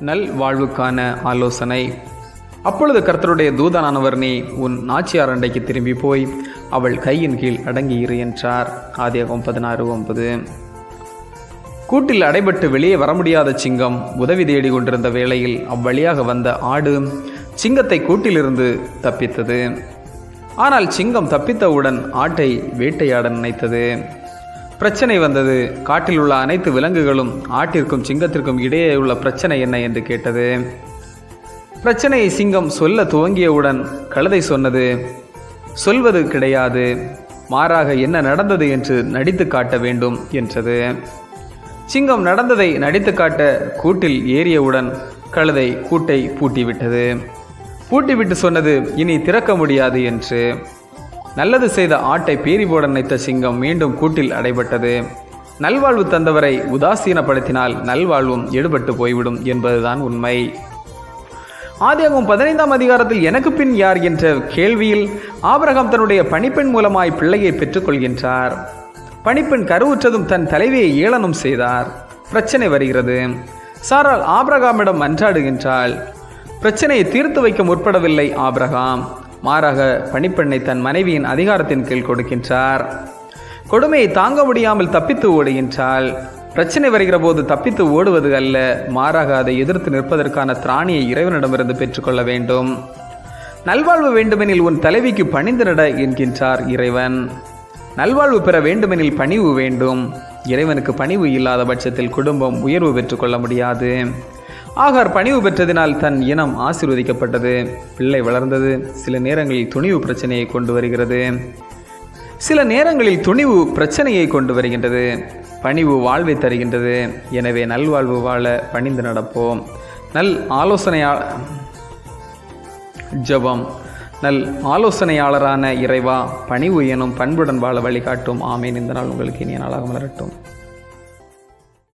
நல் வாழ்வுக்கான ஆலோசனை. அப்பொழுது கர்த்தருடைய தூதனானவர் நீ உன் நாச்சியார் அண்டைக்கு திரும்பி போய் அவள் கையின் கீழ் அடங்கியிரு என்றார். ஆதியகம் பதினாறு ஒன்பது. கூட்டில் அடைபட்டு வெளியே வர முடியாத சிங்கம் உதவி தேடி கொண்டிருந்த வேளையில் அவ்வழியாக வந்த ஆடு சிங்கத்தை கூட்டிலிருந்து தப்பித்தது. ஆனால் சிங்கம் தப்பித்தவுடன் ஆட்டை வேட்டையாட நினைத்தது. பிரச்சனை வந்தது. காட்டில் உள்ள அனைத்து விலங்குகளும் ஆட்டிற்கும் சிங்கத்திற்கும் இடையே உள்ள பிரச்சனை என்ன என்று கேட்டது. பிரச்சனையை சிங்கம் சொல்ல துவங்கியவுடன் கழுதை சொன்னது சொல்வது கிடையாது. மாறாக என்ன நடந்தது என்று நடித்து காட்ட வேண்டும் என்றது. சிங்கம் நடந்ததை நடித்து காட்ட கூட்டில் ஏறியவுடன் கழுதை கூட்டை பூட்டிவிட்டது. பூட்டிவிட்டு சொன்னது இனி திறக்க முடியாது என்று. நல்லது செய்த ஆட்டை பேரி போட நினைத்த சிங்கம் மீண்டும் கூட்டில் அடைபட்டது. நல்வாழ்வு தந்தவரை உதாசீனப்படுத்தினால் நல்வாழ்வும் எடுபட்டு போய்விடும் என்பதுதான் உண்மை. ஆதியாகும் பதினைந்தாம் அதிகாரத்தில் எனக்கு பின் யார் என்ற கேள்வியில் ஆபரகம் தன்னுடைய பணிப்பெண் மூலமாய் பிள்ளையை பெற்றுக்கொள்கின்றார். பணிப்பெண் கருவுற்றதும் தன் தலைவியை ஏளனம் செய்தார். பிரச்சனை வருகிறது. சாரால் ஆபிரகாமிடம் மன்றாடுகின்றாள் பிரச்சனையை தீர்த்து வைக்க முற்படவில்லை ஆபிரகாம். மாறாக பணிப்பெண்ணை தன் மனைவியின் அதிகாரத்தின் கீழ் கொடுக்கின்றார். கொடுமையை தாங்க முடியாமல் தப்பித்து ஓடுகின்றால் பிரச்சனை வருகிற போது தப்பித்து ஓடுவது அல்ல மாறாக அதை எதிர்த்து நிற்பதற்கான திராணியை இறைவனிடமிருந்து பெற்றுக்கொள்ள வேண்டும். நல்வாழ்வு வேண்டுமெனில் உன் தலைவிக்கு பணிந்து நட என்கின்றார் இறைவன். நல்வாழ்வு பெற வேண்டுமெனில் பணிவு வேண்டும். இறைவனுக்கு பணிவு இல்லாத பட்சத்தில் குடும்பம் உயர்வு பெற்றுக்கொள்ள முடியாது. ஆகார் பணிவு பெற்றதினால் தன் இனம் ஆசீர்வதிக்கப்பட்டது. பிள்ளை வளர்ந்தது. சில நேரங்களில் துணிவு பிரச்சனையை கொண்டு வருகிறது. சில நேரங்களில் துணிவு பிரச்சனையை கொண்டு வருகின்றது. பணிவு வாழ்வை தருகின்றது. எனவே நல்வாழ்வு வாழ பணிந்து நடப்போம். நல் ஆலோசனையா ஜெபம். நல் ஆலோசனையாளரான இறைவா பணிவு எனும் பண்புடன் வாழ வழிகாட்டும். ஆமேன். இந்த நாள் உங்களுக்கு இனிய நாளாக மலரட்டும்.